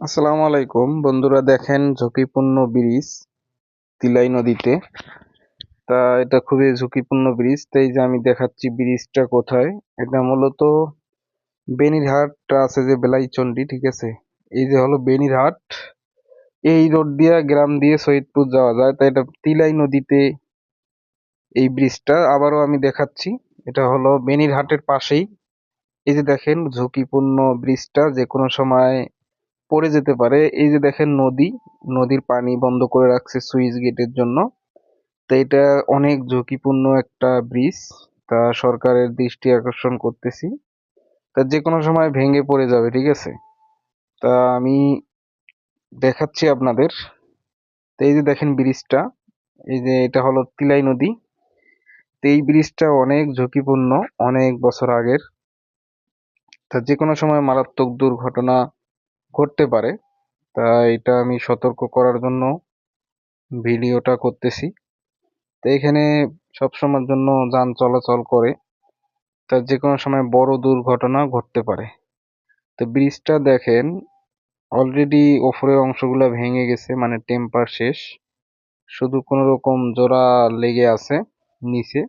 আসসালামু আলাইকুম। বন্ধুরা দেখেন ঝুঁকিপূর্ণ ব্রিজ তিলাই নদীতে। তা এটা খুবই ঝুঁকিপূর্ণ ব্রিজ। তাই যে আমি দেখাচ্ছি ব্রিজটা কোথায়, এটা মূলত বেনিরহাট আছে যে বেলাইচন্ডি ঠিক আছে? এই যে হলো বেনিরহাট। এই রোড দিয়ে গ্রাম দিয়ে সৈয়দপুর যাওয়া যায়। তাই এটা তিলাই নদীতে এই ব্রিজটা। আবারও আমি দেখাচ্ছি, এটা হলো বেনিরহাটের পাশেই। এই যে দেখেন ঝুঁকিপূর্ণ ব্রিজটা যে কোনো সময় পড়ে যেতে পারে। এই যে দেখেন নদী, নদীর পানি বন্ধ করে রাখছে সুইচ গেটের জন্য। তো এটা অনেক ঝুঁকিপূর্ণ একটা ব্রিজ। তা সরকারের দৃষ্টি আকর্ষণ করতেছি। তা যে কোনো সময় ভেঙে পড়ে যাবে, ঠিক আছে? তা আমি দেখাচ্ছি আপনাদের। তো এই যে দেখেন ব্রিজটা, এই যে এটা হলো তিলাই নদী। তো এই ব্রিজটা অনেক ঝুঁকিপূর্ণ, অনেক বছর আগের। তা যে কোনো সময় মারাত্মক দুর্ঘটনা ঘটতে পারে। তা এটা আমি সতর্ক করার জন্য ভিডিওটা করতেছি। তো এখানে সবসময়ের জন্য যান চলাচল করে। তা যে কোনো সময় বড় দুর্ঘটনা ঘটতে পারে। তো ব্রিজটা দেখেন অলরেডি ওপরের অংশগুলো ভেঙে গেছে মানে টেম্পার শেষ। শুধু কোনো রকম জোড়া লেগে আছে নিচে।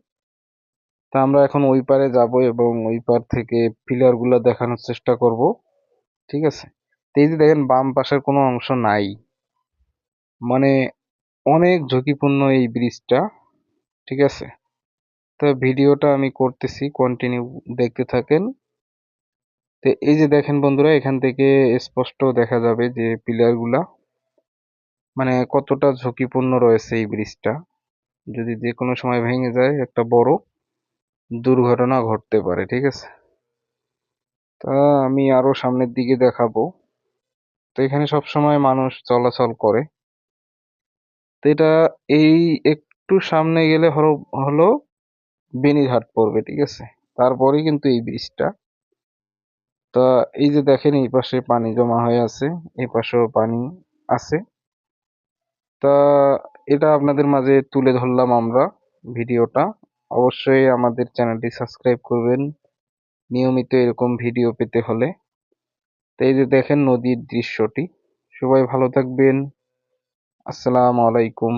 তা আমরা এখন ওই পারে যাব এবং ওই পার থেকে পিলারগুলো দেখানোর চেষ্টা করব। ঠিক আছে? এই যে দেখেন বাম পাশের কোনো অংশ নাই। মানে অনেক ঝুঁকিপূর্ণ এই ব্রিজটা, ঠিক আছে? তো ভিডিওটা আমি করতেছি কন্টিনিউ দেখতে থাকেন। তো এই যে দেখেন বন্ধুরা, এখান থেকে স্পষ্ট দেখা যাবে যে পিলারগুলা মানে কতটা ঝুঁকিপূর্ণ রয়েছে এই ব্রিজটা। যদি যে কোনো সময় ভেঙে যায়, একটা বড় দুর্ঘটনা ঘটতে পারে, ঠিক আছে? তা আমি আরও সামনের দিকে দেখাবো। তো এখানে সব সময় মানুষ চলাচল করে। তো এটা এই একটু সামনে গেলে হলো হলো বেনিরহাট পড়বে, ঠিক আছে? তারপরেই কিন্তু এই ব্রিজটা তা এই যে দেখেন, এই পাশে পানি জমা হয়ে আছে, এই পাশেও পানি আছে। তা এটা আপনাদের মাঝে তুলে ধরলাম আমরা ভিডিওটা। অবশ্যই আমাদের চ্যানেলটি সাবস্ক্রাইব করবেন। নিয়মিত এরকম ভিডিও পেতে হলে। তো এই যে দেখেন নদীর দৃশ্যটি। সবাই ভালো থাকবেন। আসসালামু আলাইকুম।